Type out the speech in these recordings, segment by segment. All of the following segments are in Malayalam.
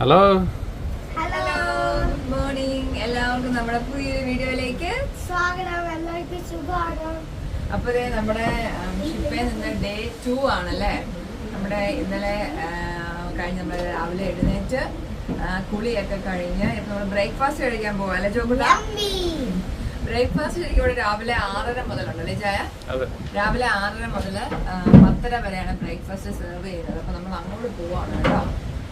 ഹലോ ഹലോ ഗുഡ് മോർണിംഗ് എല്ലാവർക്കും നമ്മുടെ പുതിയ വീഡിയോയിലേക്ക് സ്വാഗതം. എല്ലാവർക്കും സുഖമാണ്? അപ്പോൾ നമ്മുടെ നിന്ന് ഡേ ടു ആണല്ലേ? നമ്മുടെ ഇന്നലെ കഴിഞ്ഞ് നമ്മൾ രാവിലെ എഴുന്നേറ്റ് കുളിയൊക്കെ കഴിഞ്ഞ് ഇപ്പൊ നമ്മൾ ബ്രേക്ക്ഫാസ്റ്റ് കഴിക്കാൻ പോവാ. അല്ലേ ചോക്കുട്ട? യമ്മി ബ്രേക്ക്ഫാസ്റ്റ് ശരിക്കും ഇവിടെ രാവിലെ ആറര മുതലുണ്ടല്ലേ ചായ? അതെ. രാവിലെ ആറര മുതൽ പത്തര വരെയാണ് ബ്രേക്ക്ഫാസ്റ്റ് സെർവ് ചെയ്യുന്നത്. അപ്പൊ നമ്മൾ അങ്ങോട്ട് പോവാണ് കേട്ടോ.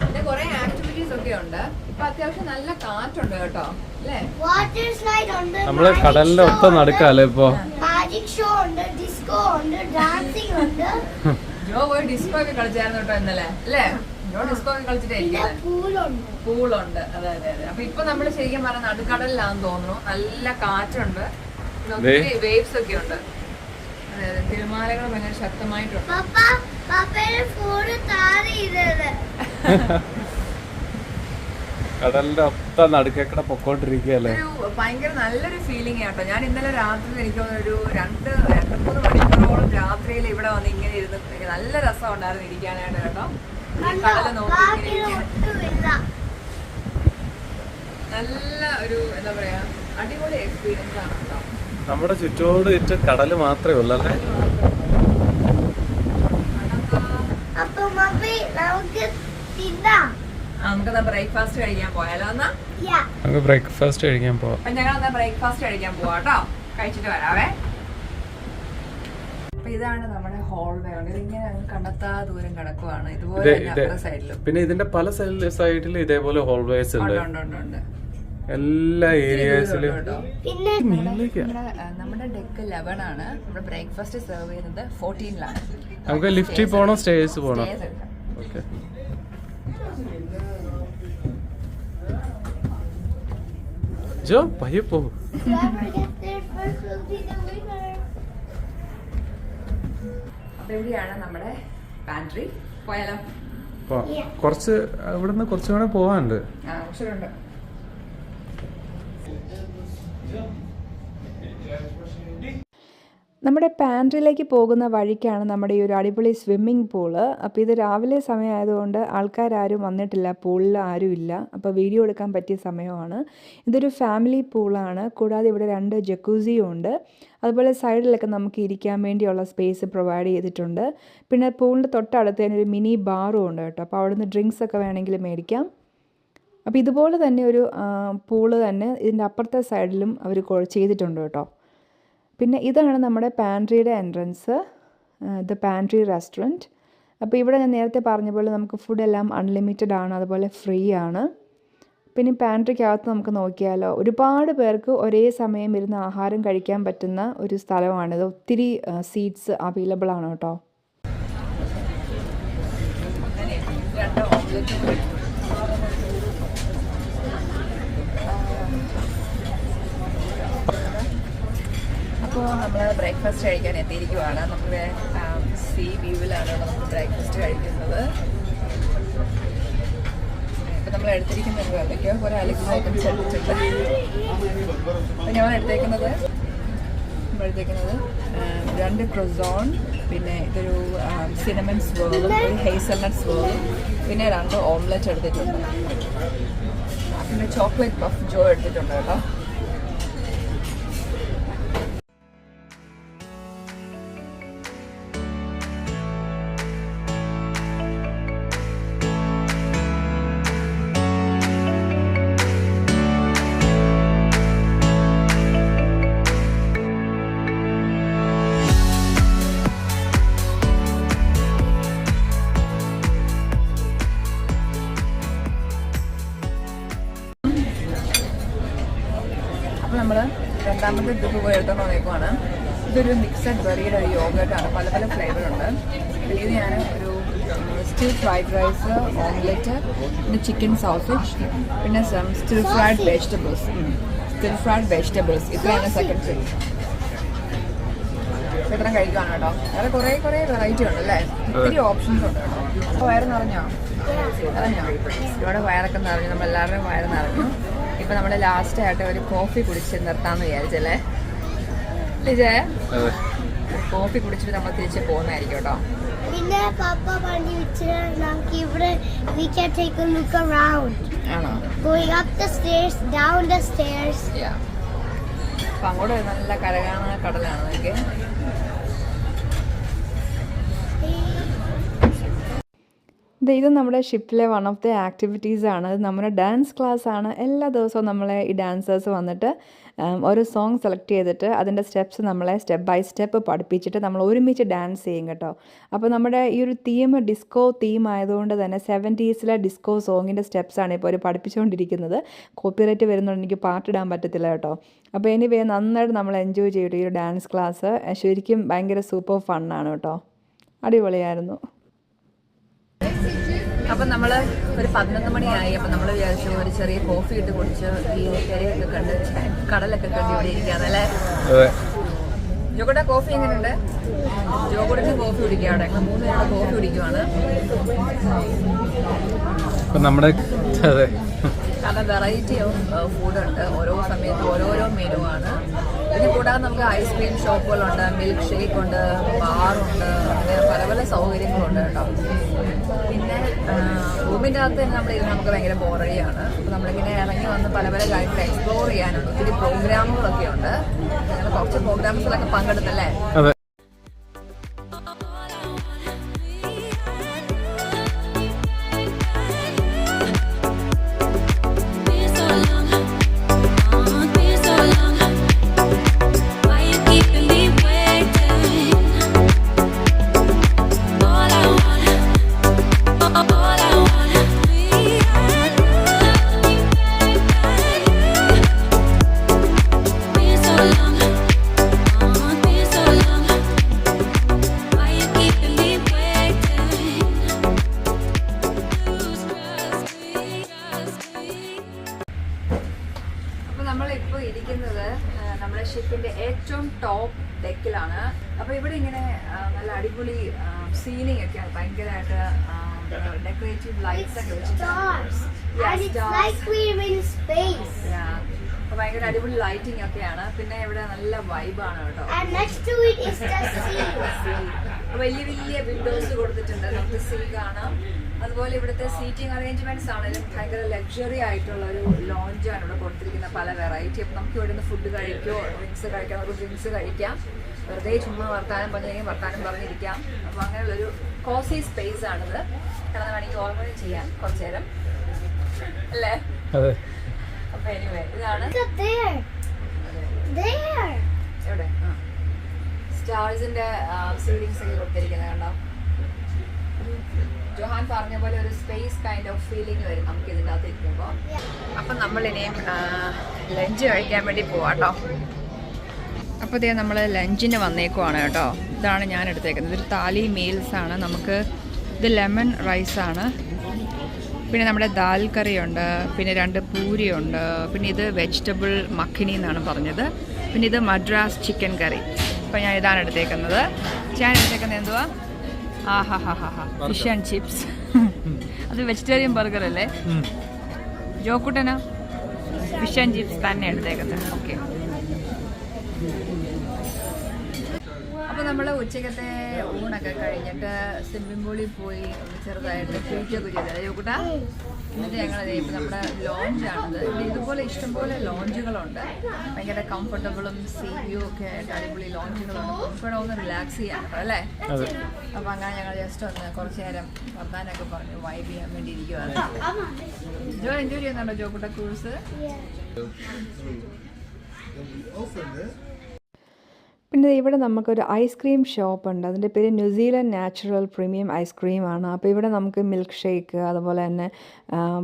പിന്നെ കുറെ ആക്ടിവിറ്റീസ് ഒക്കെ ഉണ്ട്. ഇപ്പൊ അത്യാവശ്യം നല്ല കാറ്റുണ്ട് കേട്ടോ അല്ലേ? വാട്ടർ സ്ലൈഡ് ഉണ്ട് നമ്മൾ കടലിന്റെ ഒത്ത നടക്കാല്ലേ ഇപ്പൊ? മാജിക് ഷോ ഉണ്ട് ഡിസ്കോ ഉണ്ട് ഡാൻസിംഗ് ഉണ്ട്. ജോ പോയി ഡിസ്കോ ഒക്കെ കളിച്ചായിരുന്നു കേട്ടോ ഇന്നലെ അല്ലേ? ജോ ഡിസ്കോ ഒക്കെ കളിച്ചിട്ടേ പിന്നെ ഇരിക്കുന്നത് പൂളുണ്ട്. പൂളുണ്ട് അതെ അതെ അതെ. അപ്പൊ ഇപ്പൊ നമ്മൾ ശരിക്കും പറഞ്ഞ നടുക്കടലിലാന്ന് തോന്നുന്നു. നല്ല കാറ്റുണ്ട്. പിന്നെ ഒത്തിരി വേവ്സ് ഒക്കെ ഉണ്ട്. അതെ അതെ. തിരുമാലകൾ ഭയങ്കര ശക്തമായിട്ടുണ്ട്. പപ്പ പപ്പയുടെ ഫോണ് ഇടരുത്. കടലിന്റെ ഒത്ത നടുക്കേക്കടെ പൊക്കോണ്ടിരിക്കല്ലേ ഒരു ഭയങ്കര നല്ലൊരു ഫീലിംഗ് ആട്ടോ. ഞാൻ ഇന്നലെ രാത്രി എനിക്ക് ഒരു രണ്ട് രണ്ട് മൂന്ന് മണിക്കൂറോളം രാത്രിയിൽ ഇവിടെ വന്ന് ഇങ്ങനെ ഇരുന്ന് എനിക്ക് നല്ല രസം ഉണ്ടായിരുന്നു ഇരിക്കാനായിട്ട് കേട്ടോ. കടല നോക്കി നല്ല ഒരു എന്താ പറയാ അടിപൊളി എക്സ്പീരിയൻസ് ആണ് കേട്ടോ. നമ്മുടെ ചുറ്റോട് ചുറ്റും കടൽ മാത്രമേ ഉള്ളൂ അല്ലേ അപ്പൊ മമ്മി നമുക്ക് ആ, ബ്രേക്ക്ഫാസ്റ്റ് കഴിക്കാൻ പോയാലോ? എന്നാ? യാ. നമുക്ക് ബ്രേക്ക്ഫാസ്റ്റ് കഴിക്കാൻ പോവാം. അപ്പൊ ഞങ്ങൾ ബ്രേക്ക്ഫാസ്റ്റ് കഴിക്കാൻ പോവാട്ടോ കഴിച്ചിട്ട് വരാവേ. ഇതാണ് നമ്മുടെ ഹോൾവേ ഉണ്ട് ഇതിങ്ങനെ കണ്ടെത്താ ദൂരം കിടക്കുവാണ്. ഇതുപോലെ സൈഡിലും പിന്നെ ഇതിന്റെ പല സൈഡിൽ ഇതേപോലെ ഹോൾവേസ് ഉണ്ട്. ഉണ്ട് ഉണ്ട് ഉണ്ട് ഉണ്ട്. എല്ലാ ഏരിയാസിലും പിന്നെ നമ്മുടെ ഡെക്ക് ലെവൻ ആണ്. നമ്മുടെ ബ്രേക്ക്ഫാസ്റ്റ് സെർവ് ചെയ്യുന്നത് ഫോർട്ടീനിലാണ് നമുക്ക് ലിഫ്റ്റിൽ പോണോ സ്റ്റേഴ്സ് പോണോ? Winner. അപ്പൊ എവിടെയാണ് നമ്മുടെ പാൻട്രി പോയാലോ പോ. കുറച്ച് ഇവിടുന്ന് കുറച്ചും കൂടെ പോവാനുണ്ട് ആ നമ്മുടെ പാൻട്രിയിലേക്ക് പോകുന്ന വഴിക്കാണ് നമ്മുടെ ഈ ഒരു അടിപൊളി സ്വിമ്മിംഗ് പൂൾ അപ്പോൾ ഇത് രാവിലെ സമയമായതുകൊണ്ട് ആൾക്കാരും വന്നിട്ടില്ല പൂളിൽ ആരും ഇല്ല. അപ്പോൾ വീഡിയോ എടുക്കാൻ പറ്റിയ സമയമാണ്. ഇതൊരു ഫാമിലി പൂളാണ് കൂടാതെ ഇവിടെ രണ്ട് ജക്കൂസിയും ഉണ്ട്. അതുപോലെ സൈഡിലൊക്കെ നമുക്ക് ഇരിക്കാൻ വേണ്ടിയുള്ള സ്പേസ് പ്രൊവൈഡ് ചെയ്തിട്ടുണ്ട്. പിന്നെ പൂളിന്റെ തൊട്ടടുത്ത് തന്നെ ഒരു മിനി ബാറും ഉണ്ട് കേട്ടോ. അപ്പോൾ അവിടുന്ന് ഡ്രിങ്ക്സ് ഒക്കെ വേണമെങ്കിൽ മേടിക്കാം. അപ്പോൾ ഇതുപോലെ തന്നെ ഒരു പൂൾ തന്നെ ഇതിന്റെ അപ്പുറത്തെ സൈഡിലും അവർ ചെയ്തിട്ടുണ്ട് കേട്ടോ. പിന്നെ ഇതാണ് നമ്മുടെ പാൻട്രിയുടെ എൻട്രൻസ് ദ പാൻട്രി റെസ്റ്റോറന്റ് അപ്പോൾ ഇവിടെ ഞാൻ നേരത്തെ പറഞ്ഞ പോലെ നമുക്ക് ഫുഡെല്ലാം അൺലിമിറ്റഡ് ആണ് അതുപോലെ ഫ്രീ ആണ്. പിന്നെ പാൻട്രിക്കകത്ത് നമുക്ക് നോക്കിയാലോ ഒരുപാട് പേർക്ക് ഒരേ സമയം ഇരുന്ന് ആഹാരം കഴിക്കാൻ പറ്റുന്ന ഒരു സ്ഥലമാണിത് ഒത്തിരി സീറ്റ്സ് അവൈലബിൾ ആണ് കേട്ടോ. അപ്പോൾ നമ്മൾ ബ്രേക്ക്ഫാസ്റ്റ് കഴിക്കാൻ എത്തിയിരിക്കുവാണ്. നമ്മുടെ സീ വ്യൂവിലാണ് നമ്മൾ ബ്രേക്ക്ഫാസ്റ്റ് കഴിക്കുന്നത്. ഇപ്പം നമ്മൾ എടുത്തിരിക്കുന്നത് എന്തൊക്കെയോ കുറേ അലക്സ് ഐറ്റംസ് എടുത്തിട്ടുണ്ട് അപ്പം ഞങ്ങൾ എടുത്തേക്കുന്നത് എടുത്തേക്കുന്നത് രണ്ട് ക്രൊസോൺ പിന്നെ ഇതൊരു സിനമൻ സ്വേർ ഒരു ഹേസൽനട്ട് സ്വേർ പിന്നെ രണ്ട് ഓംലെറ്റ് എടുത്തിട്ടുണ്ട്. പിന്നെ ചോക്ലേറ്റ് പഫ് ജോ എടുത്തിട്ടുണ്ട് കേട്ടോ. രണ്ടാമത്തെ ട്രിപ്പ് പോയിട്ട് വന്നേക്കുവാണ്. ഇതൊരു മിക്സഡ് ബെറിയുടെ ഒരു യോഗട്ടാണ് പല പല ഫ്ലേവറുണ്ട് ഇതിൽ ഇത് ഞാൻ ഒരു സ്റ്റിൽ ഫ്രൈഡ് റൈസ് ഓംലെറ്റ് പിന്നെ ചിക്കൻ സോസേജ് പിന്നെ stir fried vegetables stir fried vegetables ഇത്രയാണ് സെക്കൻഡ് ഫ്രീ ഇത്രയും കഴിക്കുകയാണ് കേട്ടോ. വേറെ കുറെ കുറെ വെറൈറ്റി ഉണ്ട് അല്ലേ? ഒത്തിരി ഓപ്ഷൻസ് ഉണ്ട് കേട്ടോ. അപ്പോൾ വയറ് നിറഞ്ഞോ? നിറഞ്ഞോ? ഇവിടെ വയറൊക്കെ നിറഞ്ഞു. നമ്മളെല്ലാവരുടെയും വയറ് നിറഞ്ഞു. ഇപ്പം നമ്മൾ ലാസ്റ്റ് ആയിട്ട് ഒരു കോഫി കുടിച്ച് നിർത്താമെന്ന് വിചാരിച്ചല്ലേ? ലിജേ കോഫി കുടിച്ചിട്ട് നമ്മൾ തിരിച്ച് പോകുന്നതായിരിക്കും കേട്ടോ. പിന്നെ പപ്പ വണ്ടി നമുക്ക് ഇവിടെ we can take a look around. ആണോ? Going up the stairs down the stairs. Yeah. അങ്ങോട്ട് നല്ല കരകാണ കടലാണ് നോക്കിയേ ഇത് നമ്മുടെ ഷിപ്പിലെ വൺ ഓഫ് ദി ആക്ടിവിറ്റീസ് ആണ്. നമ്മുടെ ഡാൻസ് ക്ലാസ് ആണ്. എല്ലാ ദിവസവും നമ്മളെ ഈ ഡാൻസേഴ്സ് വന്നിട്ട് ഒരു സോങ് സെലക്ട് ചെയ്തിട്ട് അതിന്റെ സ്റ്റെപ്സ് നമ്മളെ സ്റ്റെപ്പ് ബൈ സ്റ്റെപ്പ് പഠിപ്പിച്ചിട്ട് നമ്മൾ ഒരുമിച്ച് ഡാൻസ് ചെയ്യും കേട്ടോ. അപ്പോൾ നമ്മുടെ ഈ ഒരു തീം ഡിസ്കോ തീം ആയതുകൊണ്ട് തന്നെ സെവന്റീസിലെ ഡിസ്കോ സോങ്ങിന്റെ സ്റ്റെപ്സാണ് ഇപ്പോൾ അവർ പഠിപ്പിച്ചുകൊണ്ടിരിക്കുന്നത് കോപ്പിറൈറ്റ് വരുന്നതുകൊണ്ട് എനിക്ക് പാട്ടിടാൻ പറ്റത്തില്ല കേട്ടോ. അപ്പോൾ എനിവേ നന്നായിട്ട് നമ്മൾ എൻജോയ് ചെയ്തു ഈ ഒരു ഡാൻസ് ക്ലാസ് ശരിക്കും ഭയങ്കര സൂപ്പർ ഫണ്ണാണ് കേട്ടോ. അടിപൊളിയായിരുന്നു. അപ്പൊ നമ്മൾ ഒരു പതിനൊന്ന് മണിയായി. അപ്പം നമ്മൾ വിചാരിച്ചു ഒരു ചെറിയ കോഫി ഇട്ട് കുടിച്ച് ഈ തിരയൊക്കെ കണ്ട് കടലൊക്കെ കണ്ട് ഇവിടെ ഇരിക്കാന്നല്ലേ അല്ലേ? ജോക്കോട്ടെ കോഫി എങ്ങനെയുണ്ട് ജോക്കോട്ടിന് കോഫി കുടിക്കുക അവിടെ. ഞങ്ങൾ മൂന്ന് പേരുടെ കോഫി കുടിക്കുവാണ്. നമ്മുടെ അതെ. കാരണം വെറൈറ്റി ഓഫ് ഫുഡ് ഉണ്ട്. ഓരോ സമയത്ത് ഓരോരോ മെനുവാണ് ഇത് കൂടാതെ നമുക്ക് ഐസ്ക്രീം ഷോപ്പുകളുണ്ട് മിൽക്ക് ഷേക്ക് ഉണ്ട് ബാറുണ്ട് അങ്ങനെ പല പല സൗകര്യങ്ങളുണ്ട് കേട്ടോ. പിന്നെ റൂമിന്റെ അകത്ത് തന്നെ ഇരുന്ന് നമുക്ക് ഭയങ്കര ബോറടിയാണ് അപ്പോൾ നമ്മളിങ്ങനെ ഇറങ്ങി വന്ന് പല പല കാര്യങ്ങൾ എക്സ്പ്ലോർ ചെയ്യാനുണ്ട് ഒത്തിരി പ്രോഗ്രാമുകളൊക്കെ ഉണ്ട്. കുറച്ച് പ്രോഗ്രാംസിലൊക്കെ പങ്കെടുത്തല്ലേ? ഭയങ്കരമായിട്ട് ഡെക്കറേറ്റീവ് ലൈറ്റ്സ് ഒക്കെ വെച്ചിട്ട് stars. Yeah, and it's stars. like we're in space. Yeah. അപ്പോൾ ഭയങ്കര അടിപൊളി ലൈറ്റിംഗ് ഒക്കെയാണ്. പിന്നെ ഇവിടെ നല്ല വൈബാണ് കേട്ടോ. വലിയ വലിയ വിൻഡോസ് കൊടുത്തിട്ടുണ്ട്. നമുക്ക് സീ കാണാം. അതുപോലെ ഇവിടുത്തെ സീറ്റിംഗ് അറേഞ്ച്മെന്റ്സ് ആണെങ്കിലും ഭയങ്കര ലക്ഷറി ആയിട്ടുള്ള ഒരു ലോഞ്ചാണ് ഇവിടെ കൊടുത്തിരിക്കുന്ന പല വെറൈറ്റി അപ്പം നമുക്ക് ഇവിടെ നിന്ന് ഫുഡ് കഴിക്കോ ഡ്രിങ്ക്സ് കഴിക്കാം നമുക്ക് ഡ്രിങ്ക്സ് കഴിക്കാം. വെറുതെ ചുമ്മാ വർത്താനം പറഞ്ഞെങ്കിൽ വർത്താനം പറഞ്ഞിരിക്കാം. അപ്പോൾ അങ്ങനെയുള്ളൊരു കോസി സ്പേസ് ആണിത്. കാരണം വേണമെങ്കിൽ ഓർമ്മ ചെയ്യാം കുറച്ചു നേരം അല്ലേ അപ്പൊ അപ്പോൾ എനിവേ ഇതാണ് എവിടെ? സ്റ്റാർസിന്റെ സീലിങ്സ് ഒക്കെ കൊടുത്തിരിക്കുന്നത് കണ്ടോ? ജോഹാൻ പറഞ്ഞ പോലെ ഒരു സ്പേസ് കൈൻഡ് ഓഫ് ഫീലിംഗ് വരും നമുക്ക് ഇതിന്റെ അകത്ത് ഇരിക്കുമ്പോൾ അപ്പം നമ്മൾ ഇനിയും ലഞ്ച് കഴിക്കാൻ വേണ്ടി പോവാട്ടോ. അപ്പോൾ ഇതേ നമ്മൾ ലഞ്ചിന് വന്നേക്കുവാണ് കേട്ടോ. ഇതാണ് ഞാൻ എടുത്തേക്കുന്നത്. ഇതൊരു താലി മീൽസ് ആണ്. നമുക്ക് ഇത് ലെമൺ റൈസാണ് പിന്നെ നമ്മുടെ ദാൽ കറിയുണ്ട്. പിന്നെ രണ്ട് പൂരിയുണ്ട്. പിന്നെ ഇത് വെജിറ്റബിൾ മഖിനി എന്നാണ് പറഞ്ഞത്. പിന്നെ ഇത് മദ്രാസ് ചിക്കൻ കറി അപ്പോൾ ഞാൻ ഇതാണ് എടുത്തേക്കുന്നത്. ഞാൻ എടുത്തേക്കുന്നത് എന്തുവാ? ആ ഹാ ഹാ ഹാ ഹാ ഫിഷ് ആൻഡ് ചിപ്സ് അത് വെജിറ്റേറിയൻ ബർഗർ അല്ലേ. ജോക്കുട്ടനോ? ഫിഷ് ആൻഡ് ചിപ്സ് തന്നെ എടുത്തേക്കുന്നത്. ഓക്കെ അപ്പോൾ നമ്മൾ ഉച്ചക്കത്തെ ഊണൊക്കെ കഴിഞ്ഞിട്ട് സ്വിമ്മിംഗ് പൂളിൽ പോയി ഒന്ന് ചെറുതായിട്ട് കുഴിക്കൊക്കെ ചെയ്തത് ജോക്കുട്ട എന്നിട്ട് ഞങ്ങൾ ഇപ്പൊ നമ്മുടെ ലോഞ്ചാണത് ഇവിടെ ഇതുപോലെ ഇഷ്ടംപോലെ ലോഞ്ചുകളുണ്ട് ഭയങ്കര കംഫർട്ടബിളും സീ വ്യൂ ഒക്കെ ആയിട്ട് അടിപൊളി ലോഞ്ചുകളുണ്ട് നമുക്ക് ഇവിടെ ഒന്ന് റിലാക്സ് ചെയ്യാൻ കേട്ടോ അല്ലേ? അപ്പോൾ അങ്ങനെ ഞങ്ങൾ ജസ്റ്റ് ഒന്ന് കുറച്ചു നേരം വർത്താനൊക്കെ പറഞ്ഞു വൈബ് ചെയ്യാൻ വേണ്ടി ഇരിക്കുവാണ് ജോ എൻജോയ് ചെയ്യുന്നുണ്ടോ ജോക്കൂട്ട ക്രൂസ് പിന്നെ ഇവിടെ നമുക്കൊരു ഐസ്ക്രീം ഷോപ്പ് ഉണ്ട്. അതിന്റെ പേര് ന്യൂസിലൻഡ് നാച്ചുറൽ പ്രീമിയം ഐസ്ക്രീം ആണ്. അപ്പോൾ ഇവിടെ നമുക്ക് മിൽക്ക് ഷേക്ക് അതുപോലെ തന്നെ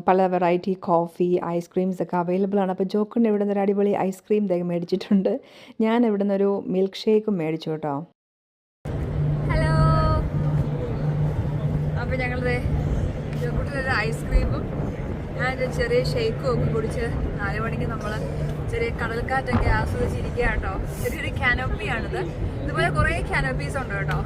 പല വെറൈറ്റി കോഫി ഐസ്ക്രീംസ് ഒക്കെ അവൈലബിൾ ആണ്. അപ്പോൾ ജോക്കുണ്ട് ഇവിടെ നിന്ന് ഒരു അടിപൊളി ഐസ്ക്രീം ദേ മേടിച്ചിട്ടുണ്ട്. ഞാൻ ഇവിടെ നിന്നൊരു മിൽക്ക് ഷേക്കും മേടിച്ചു കേട്ടോ. ഹലോ അപ്പോൾ ഞങ്ങളുടെ ഐസ്ക്രീം ഞാനൊരു ചെറിയ ഷേക്കും ഒക്കെ കുടിച്ച് നാല് മണിക്ക് നമ്മൾ ചെറിയ കടൽക്കാറ്റൊക്കെ ആസ്വദിച്ചിരിക്കുക കേട്ടോ ചെറിയൊരു കാനോപ്പിയാണിത് ഇതുപോലെ കുറേ കാനോപ്പീസ് ഉണ്ട് കേട്ടോ.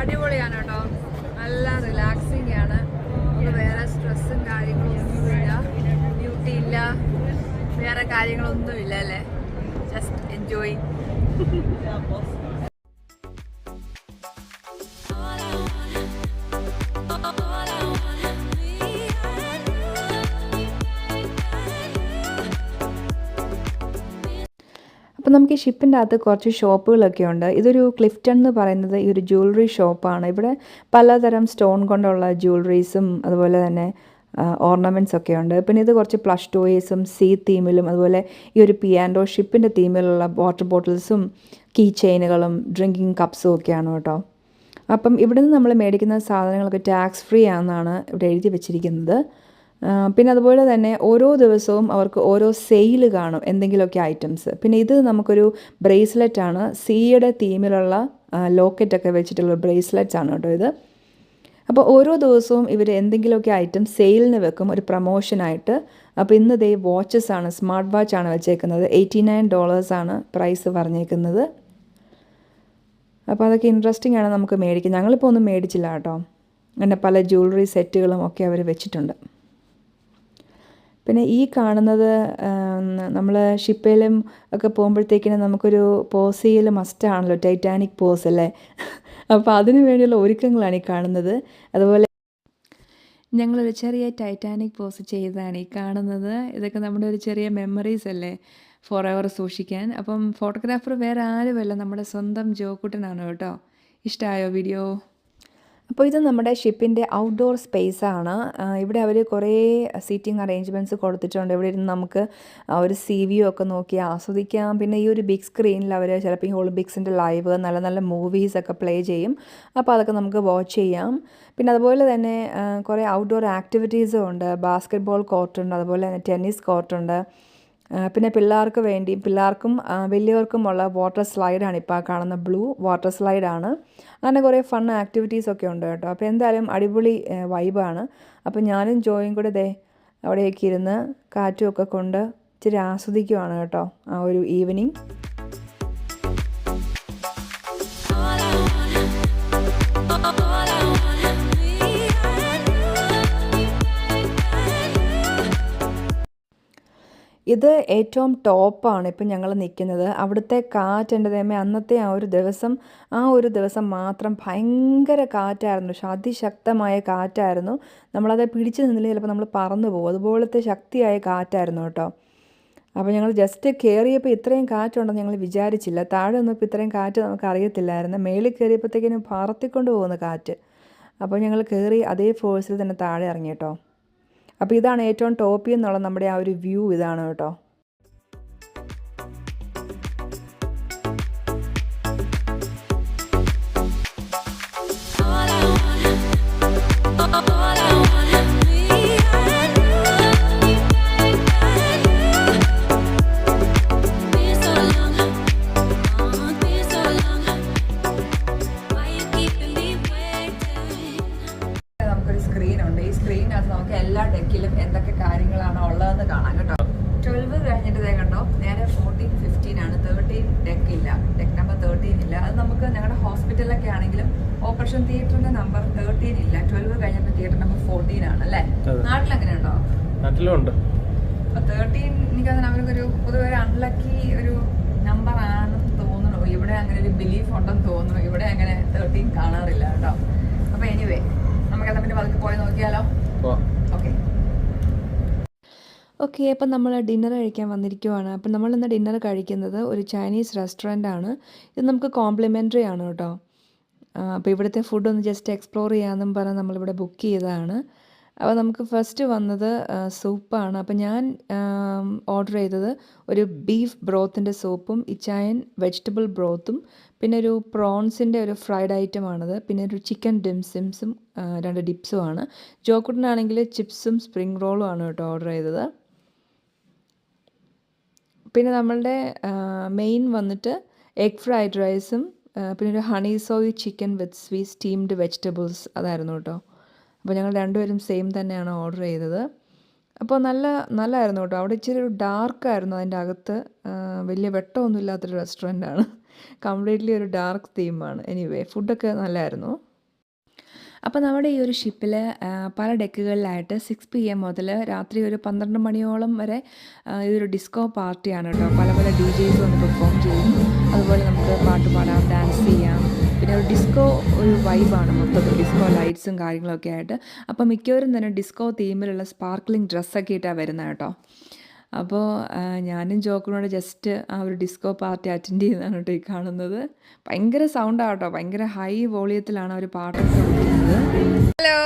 അടിപൊളിയാണ് കേട്ടോ. നല്ല റിലാക്സിംഗ് ആണ്. വേറെ സ്ട്രെസ്സും കാര്യങ്ങളൊന്നുമില്ല ഡ്യൂട്ടി ഇല്ല. വേറെ കാര്യങ്ങളൊന്നുമില്ല അല്ലേ? ജസ്റ്റ് എൻജോയ് അപ്പോൾ നമുക്ക് ഈ ഷിപ്പിന്റെ അകത്ത് കുറച്ച് ഷോപ്പുകളൊക്കെ ഉണ്ട്. ഇതൊരു ക്ലിഫ്റ്റൺ എന്ന് പറയുന്നത് ഈ ഒരു ജ്വല്ലറി ഷോപ്പാണ്. ഇവിടെ പലതരം സ്റ്റോൺ കൊണ്ടുള്ള ജ്വല്ലറീസും അതുപോലെ തന്നെ ഓർണമെന്റ്സ് ഒക്കെ ഉണ്ട്. പിന്നെ ഇത് കുറച്ച് പ്ലഷ് ടോയ്സും സീ തീമിലും അതുപോലെ ഈ ഒരു പിയാൻഡോ ഷിപ്പിന്റെ തീമിലുള്ള വാട്ടർ ബോട്ടിൽസും കീ ചെയിനുകളും ഡ്രിങ്കിങ് കപ്സും ഒക്കെയാണ് കേട്ടോ. അപ്പം ഇവിടെ നമ്മൾ മേടിക്കുന്ന സാധനങ്ങളൊക്കെ ടാക്സ് ഫ്രീ ആണെന്നാണ് ഇവിടെ എഴുതി വെച്ചിരിക്കുന്നത്. പിന്നെ അതുപോലെ തന്നെ ഓരോ ദിവസവും അവർക്ക് ഓരോ സെയിൽ കാണും എന്തെങ്കിലുമൊക്കെ ഐറ്റംസ് പിന്നെ ഇത് നമുക്കൊരു ബ്രേസ്ലെറ്റ് ആണ്. സീയുടെ തീമിലുള്ള ലോക്കറ്റൊക്കെ വെച്ചിട്ടുള്ള ബ്രേസ്ലെറ്റ്സ് ആണ് കേട്ടോ ഇത്. അപ്പോൾ ഓരോ ദിവസവും ഇവർ എന്തെങ്കിലുമൊക്കെ ഐറ്റം സെയിലിന് വെക്കും ഒരു പ്രൊമോഷനായിട്ട് അപ്പോൾ ഇന്ന് ദേ വാച്ചസ് ആണ് സ്മാർട്ട് വാച്ച് ആണ് വെച്ചേക്കുന്നത്. എയ്റ്റി നയൻ ഡോളേഴ്സാണ് പ്രൈസ് പറഞ്ഞേക്കുന്നത്. അപ്പോൾ അതൊക്കെ ഇൻട്രസ്റ്റിംഗ് ആണ് നമുക്ക് മേടിക്കാം ഞങ്ങളിപ്പോൾ ഒന്നും മേടിച്ചില്ല കേട്ടോ. അങ്ങനെ പല ജ്വല്ലറി സെറ്റുകളും ഒക്കെ അവർ വെച്ചിട്ടുണ്ട്. പിന്നെ ഈ കാണുന്നത് നമ്മൾ ഷിപ്പയിലും ഒക്കെ പോകുമ്പോഴത്തേക്കിനും നമുക്കൊരു പോസ് ചെയ്യൽ മസ്റ്റാണല്ലോ ടൈറ്റാനിക് പോസ് അല്ലേ? അപ്പോൾ അതിനു വേണ്ടിയുള്ള ഒരുക്കങ്ങളാണ് ഈ കാണുന്നത്. അതുപോലെ ഞങ്ങളൊരു ചെറിയ ടൈറ്റാനിക് പോസ് ചെയ്താണ് ഈ കാണുന്നത്. ഇതൊക്കെ നമ്മുടെ ഒരു ചെറിയ മെമ്മറീസ് അല്ലേ? ഫോർ എവർ സൂക്ഷിക്കാൻ. അപ്പം ഫോട്ടോഗ്രാഫർ വേറെ ആരുമല്ല നമ്മുടെ സ്വന്തം ജോക്കുട്ടനാണ് കേട്ടോ. ഇഷ്ടമായോ വീഡിയോ അപ്പോൾ ഇത് നമ്മുടെ ഷിപ്പിന്റെ ഔട്ട്ഡോർ സ്പേസ് ആണ്. ഇവിടെ അവർ കുറേ സീറ്റിംഗ് അറേഞ്ച്മെന്റ്സ് കൊടുത്തിട്ടുണ്ട്. ഇവിടെ ഇരുന്ന് നമുക്ക് ഒരു സി വ്യൂ ഒക്കെ നോക്കി ആസ്വദിക്കാം. പിന്നെ ഈ ഒരു ബിഗ് സ്ക്രീനിൽ അവർ ചിലപ്പോൾ ഈ ഒളിമ്പിക്സിന്റെ ലൈവ് നല്ല നല്ല മൂവീസ് ഒക്കെ പ്ലേ ചെയ്യും. അപ്പോൾ അതൊക്കെ നമുക്ക് വാച്ച് ചെയ്യാം. പിന്നെ അതുപോലെ തന്നെ കുറേ ഔട്ട്ഡോർ ആക്ടിവിറ്റീസും ഉണ്ട്. ബാസ്കറ്റ്ബോൾ കോർട്ടുണ്ട്. അതുപോലെ തന്നെ ടെന്നീസ് കോർട്ടുണ്ട്. പിന്നെ പിള്ളേർക്ക് വേണ്ടി പിള്ളേർക്കും വലിയവർക്കുമുള്ള വാട്ടർ സ്ലൈഡാണ് ഇപ്പോൾ കാണുന്ന ബ്ലൂ വാട്ടർ സ്ലൈഡാണ് അങ്ങനെ കുറേ ഫൺ ആക്ടിവിറ്റീസ് ഒക്കെ ഉണ്ട് കേട്ടോ. അപ്പോൾ എന്തായാലും അടിപൊളി വൈബാണ് അപ്പോൾ ഞാനും ജോയും കൂടെ ദേ അവിടെയൊക്കെ ഇരുന്ന് കാറ്റുമൊക്കെ കൊണ്ട് ഇച്ചിരി ആസ്വദിക്കുവാണ് കേട്ടോ ആ ഒരു ഈവനിങ് ഇത് ഏറ്റവും ടോപ്പാണ് ഇപ്പം ഞങ്ങൾ നിൽക്കുന്നത്. അവിടുത്തെ കാറ്റ് എന്റെ തേമേ അന്നത്തെ ആ ഒരു ദിവസം ആ ഒരു ദിവസം മാത്രം ഭയങ്കര കാറ്റായിരുന്നു. പക്ഷെ അതിശക്തമായ കാറ്റായിരുന്നു. നമ്മളത് പിടിച്ചു നിന്നില്ല ചിലപ്പോൾ നമ്മൾ പറന്നു പോകും. അതുപോലത്തെ ശക്തിയായ കാറ്റായിരുന്നു കേട്ടോ. അപ്പോൾ ഞങ്ങൾ ജസ്റ്റ് കയറിയപ്പോൾ ഇത്രയും കാറ്റുണ്ടെന്ന് ഞങ്ങൾ വിചാരിച്ചില്ല. താഴെ നിന്നപ്പോൾ ഇത്രയും കാറ്റ് നമുക്ക് അറിയത്തില്ലായിരുന്നു. മേളിൽ കയറിയപ്പോഴത്തേക്കിനും പറത്തിക്കൊണ്ട് പോകുന്ന കാറ്റ്. അപ്പോൾ ഞങ്ങൾ കയറി അതേ ഫോഴ്സിൽ തന്നെ താഴെ ഇറങ്ങി കേട്ടോ. അപ്പോൾ ഇതാണ് ഏറ്റവും ടോപ്പിൽ നിന്നുള്ള നമ്മുടെ ആ ഒരു വ്യൂ ഇതാണ് കേട്ടോ. ഈ സ്ക്രീനകത്ത് നമുക്ക് എല്ലാ ഡെക്കിലും എന്തൊക്കെ കാര്യങ്ങളാണ് ഉള്ളതെന്ന് കാണാം കേട്ടോ. ട്വൽവ് കഴിഞ്ഞിട്ട് കണ്ടോ നേരെ ഫോർട്ടീൻ ഫിഫ്റ്റീൻ ആണ്. തേർട്ടീൻ ഡെക്ക് ഇല്ല. ഡെക്ക് നമ്പർ തേർട്ടീൻ ഇല്ല. അത് നമുക്ക് ഞങ്ങളുടെ ഹോസ്പിറ്റലിലൊക്കെ ആണെങ്കിലും ഓപ്പറേഷൻ തിയേറ്ററിന്റെ നമ്പർ തേർട്ടീൻ ഇല്ല. ട്വൽവ് കഴിഞ്ഞപ്പോൾ തിയേറ്റർ നമ്പർ ഫോർട്ടീൻ ആണ് അല്ലേ. നാട്ടിൽ അങ്ങനെ ഉണ്ടോ നാട്ടിലും ഉണ്ട് അപ്പൊ തേർട്ടീൻ എനിക്ക് തോന്നുന്നു അവർക്കൊരു പൊതുവെ ഒരു അൺലക്കി ഒരു നമ്പർ ആണെന്ന് തോന്നുന്നു. ഇവിടെ അങ്ങനെ ഒരു ബിലീഫ് ഉണ്ടെന്ന് തോന്നുന്നു. ഇവിടെ അങ്ങനെ തേർട്ടീൻ കാണാറില്ല കേട്ടോ. അപ്പൊ എനിവേ നമുക്ക് പതുക്കെ പോയി നോക്കിയാലോ? ഓക്കെ. ഓക്കെ അപ്പം നമ്മൾ ഡിന്നർ കഴിക്കാൻ വന്നിരിക്കുവാണ്. അപ്പം നമ്മൾ ഇന്ന് ഡിന്നർ കഴിക്കുന്നത് ഒരു ചൈനീസ് റെസ്റ്റോറന്റ് ആണ് ഇത് നമുക്ക് കോംപ്ലിമെന്ററി ആണ് കേട്ടോ. അപ്പോൾ ഇവിടുത്തെ ഫുഡ് ഒന്ന് ജസ്റ്റ് എക്സ്പ്ലോർ ചെയ്യാമെന്നും പറഞ്ഞ് നമ്മളിവിടെ ബുക്ക് ചെയ്തതാണ്. അപ്പോൾ നമുക്ക് ഫസ്റ്റ് വന്നത് സൂപ്പാണ് അപ്പോൾ ഞാൻ ഓർഡർ ചെയ്തത് ഒരു ബീഫ് ബ്രോത്തിന്റെ സൂപ്പും ഇച്ചായൻ വെജിറ്റബിൾ ബ്രോത്തും പിന്നെ ഒരു പ്രോൺസിന്റെ ഒരു ഫ്രൈഡ് ഐറ്റം ഐറ്റമാണത് പിന്നെ ഒരു ചിക്കൻ ഡിംസിംസും രണ്ട് ഡിപ്സുമാണ് ജോക്കുട്ടനാണെങ്കിൽ ചിപ്സും സ്പ്രിംഗ് റോളും ആണ് കേട്ടോ ഓർഡർ ചെയ്തത്. പിന്നെ നമ്മളുടെ മെയിൻ വന്നിട്ട് എഗ് ഫ്രൈഡ് റൈസും പിന്നെ ഒരു honey soy chicken with sweet steamed vegetables അതായിരുന്നു കേട്ടോ. അപ്പോൾ ഞങ്ങൾ രണ്ടുപേരും സെയിം തന്നെയാണ് ഓർഡർ ചെയ്തത്. അപ്പോൾ നല്ല നല്ലതായിരുന്നു കേട്ടോ. അവിടെ ഇച്ചിരി ഒരു ഡാർക്കായിരുന്നു അതിന്റെ അകത്ത്. വലിയ വെട്ടമൊന്നും ഇല്ലാത്തൊരു കംപ്ലീറ്റ്ലി ഒരു ഡാർക്ക് തീമാണ്. എനിവേ ഫുഡൊക്കെ നല്ലതായിരുന്നു അപ്പോൾ നമ്മുടെ ഈ ഒരു ഷിപ്പിൽ പല ഡെക്കുകളിലായിട്ട് സിക്സ് പി എം മുതൽ രാത്രി ഒരു പന്ത്രണ്ട് മണിയോളം വരെ ഇതൊരു ഡിസ്കോ പാർട്ടിയാണ് കേട്ടോ. പല പല ഡി ജെയ്സ് വന്ന് പെർഫോം ചെയ്യും. അതുപോലെ നമുക്ക് പാട്ട് പാടാം ഡാൻസ് ചെയ്യാം. പിന്നെ ഒരു ഡിസ്കോ ഒരു വൈബാണ് മൊത്തത്തിൽ. ഡിസ്കോ ലൈറ്റ്സും കാര്യങ്ങളൊക്കെ ആയിട്ട്. അപ്പോൾ മിക്കവരും തന്നെ ഡിസ്കോ തീമിലുള്ള സ്പാർക്ലിംഗ് ഡ്രസ്സൊക്കെ ഇട്ടാണ് വരുന്നത് കേട്ടോ. അപ്പോൾ ഞാനും ജോക്കറിനോട് ജസ്റ്റ് ആ ഒരു ഡിസ്കോ പാർട്ടി അറ്റൻഡ് ചെയ്യുന്നതാണ് കേട്ടോ ഈ കാണുന്നത്. ഭയങ്കര സൗണ്ടാണ് കേട്ടോ. ഭയങ്കര ഹൈ വോളിയത്തിലാണ് അവർ പാട്ടൊക്കെ കൊടുക്കുന്നത് ഹലോ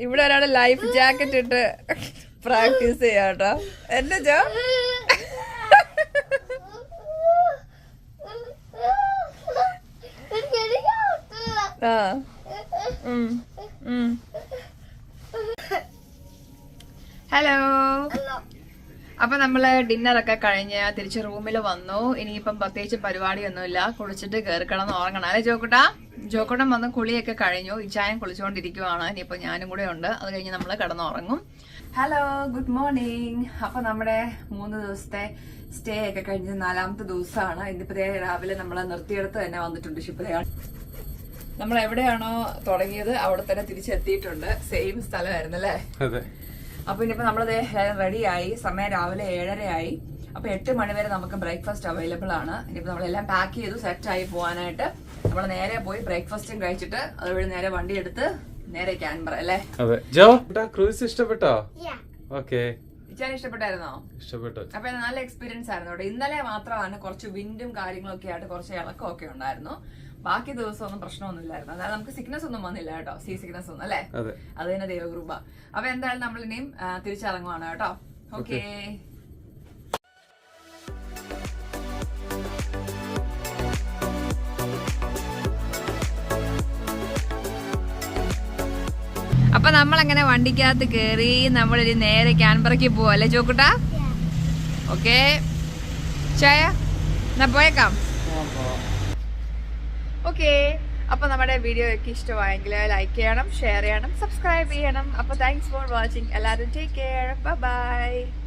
ഇവിടെ ഒരാൾ ലൈഫ് ജാക്കറ്റ് ഇട്ട് പ്രാക്ടീസ് ചെയ്യാട്ടോ എന്റെ ജോ. ആ. ഉം. ഉം. ഹലോ അപ്പൊ നമ്മൾ ഡിന്നറൊക്കെ കഴിഞ്ഞ് തിരിച്ച് റൂമിൽ വന്നു. ഇനിയിപ്പം പ്രത്യേകിച്ച് പരിപാടിയൊന്നുമില്ല. കുളിച്ചിട്ട് കയറി കിടന്ന് ഉറങ്ങണം. അല്ലെ ജോക്കുട്ട? ജോക്കുട്ടൻ വന്ന് കുളിയൊക്കെ കഴിഞ്ഞു. ഇച്ചായം കുളിച്ചുകൊണ്ടിരിക്കുവാണ് ഇനിയിപ്പോ ഞാനും കൂടെ ഉണ്ട്. അത് കഴിഞ്ഞ് നമ്മൾ കിടന്നുറങ്ങും. ഹലോ ഗുഡ് മോർണിംഗ് അപ്പൊ നമ്മുടെ മൂന്ന് ദിവസത്തെ സ്റ്റേ ഒക്കെ കഴിഞ്ഞ് നാലാമത്തെ ദിവസമാണ്. ഇന്നിപ്പോ രാവിലെ നമ്മൾ നിർത്തിയെടുത്ത് തന്നെ വന്നിട്ടുണ്ട് ഷിപ്പിലെയാണ് നമ്മൾ എവിടെയാണോ തുടങ്ങിയത് അവിടെ തന്നെ തിരിച്ചെത്തിയിട്ടുണ്ട്. സെയിം സ്ഥലമായിരുന്നു അല്ലേ അതെ അപ്പൊ ഇനിയിപ്പോ നമ്മളത് റെഡിയായി സമയം രാവിലെ ഏഴരയായി അപ്പൊ എട്ട് മണിവരെ നമുക്ക് ബ്രേക്ക്ഫാസ്റ്റ് അവൈലബിൾ ആണ്. ഇനിയിപ്പോ നമ്മളെല്ലാം പാക്ക് ചെയ്തു സെറ്റ് ആയി പോകാനായിട്ട് നമ്മൾ നേരെ പോയി ബ്രേക്ക്ഫാസ്റ്റും കഴിച്ചിട്ട് അതുവഴി നേരെ വണ്ടി എടുത്ത് നേരെ ക്യാൻബറ അല്ലേ? അതെ. ജോ ക്രൂസ് ഇഷ്ടപ്പെട്ടോ. ഓക്കെ. ഇഷ്ടപ്പെട്ടായിരുന്നോ? ഇഷ്ടപ്പെട്ടു. അപ്പൊ നല്ല എക്സ്പീരിയൻസ് ആയിരുന്നു ഇന്നലെ മാത്രമാണ് കുറച്ച് വിൻഡും കാര്യങ്ങളൊക്കെ ആയിട്ട് കുറച്ച് ഇളക്കമൊക്കെ ഉണ്ടായിരുന്നു. ബാക്കി ദിവസമൊന്നും പ്രശ്നമൊന്നുമില്ലായിരുന്നു. അതായത് നമുക്ക് സിക്നസ് ഒന്നും വന്നില്ല കേട്ടോ. സീ സിക്നസ് ഒന്നും അല്ലേ? അതെ. അത് തന്നെ ദൈവകൃപ. അപ്പൊ എന്തായാലും നമ്മൾ ഇനിയും തിരിച്ചിറങ്ങുവാണ് കേട്ടോ. ഓക്കേ. അപ്പൊ നമ്മൾ അങ്ങനെ വണ്ടിക്കകത്ത് കേറി നമ്മൾ ഇനി നേരെ ക്യാൻബറയ്ക്ക് പോവാ അല്ലേ ഓക്കേ ഓക്കെ ചായ? എന്നാ പോയേക്കാം. ഓക്കെ. അപ്പൊ നമ്മുടെ വീഡിയോ ഒക്കെ ഇഷ്ടമായെങ്കിൽ ലൈക്ക് ചെയ്യണം ഷെയർ ചെയ്യണം സബ്സ്ക്രൈബ് ചെയ്യണം. അപ്പൊ താങ്ക്സ് ഫോർ വാച്ചിങ് എല്ലാവരും ടേക്ക് കെയർ ബൈ